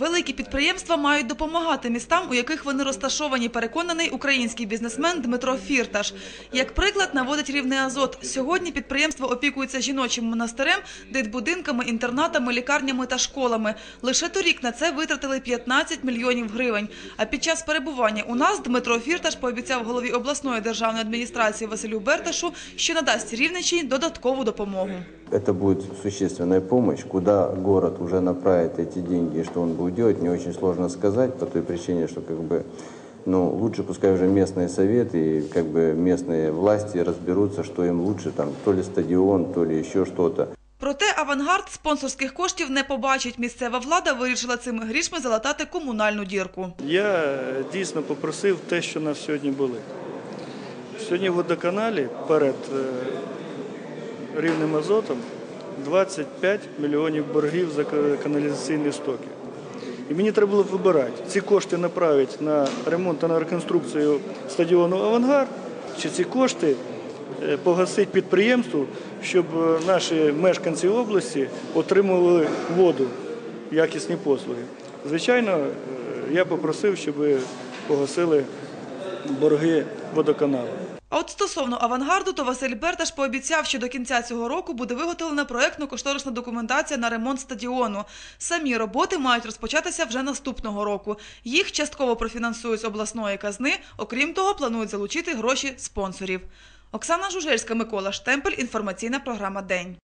Великі підприємства мають допомагати містам, у яких вони розташовані, переконаний український бізнесмен Дмитро Фірташ. Як приклад наводить рівний азот. Сьогодні підприємство опікується жіночим монастирем, дитбудинками, інтернатами, лікарнями та школами. Лише торік на це витратили 15 мільйонів гривень. А під час перебування у нас Дмитро Фірташ пообіцяв голові обласної державної адміністрації Василю Берташу, що надасть Рівненщині додаткову допомогу. Это будет существенная помощь. Куда город уже направит эти деньги, и что он будет делать, не очень сложно сказать, по той причине, что как бы, ну, лучше пускай уже местные советы и как бы местные власти разберутся, что им лучше, там, то ли стадион, то ли еще что-то. Проте авангард спонсорських коштів не побачить. Місцева влада вирішила цими грішми залатати комунальну дірку. Я е, дійсно попросив те, що нас сьогодні були. Сьогодні в водоканалі перед е, рівним азотом 25 мільйонів боргів за ка- каналізаційні стоки. І мені треба було вибирати, ці кошти направити на ремонт та на реконструкцію стадіону Авангард, чи ці кошти е, погасити підприємству, щоб е, наші мешканці області отримували воду, якісні послуги. Звичайно, е, я попросив, щоб погасили борги водоканалу. А от стосовно авангарду, то Василь Берташ пообіцяв, що до кінця цього року буде виготовлена проектно-кошторисна документація на ремонт стадіону. Самі роботи мають розпочатися вже наступного року. Їх частково профінансують з обласної казни. Окрім того, планують залучити гроші спонсорів. Оксана Жужельська, Микола Штемпель. Інформаційна програма День.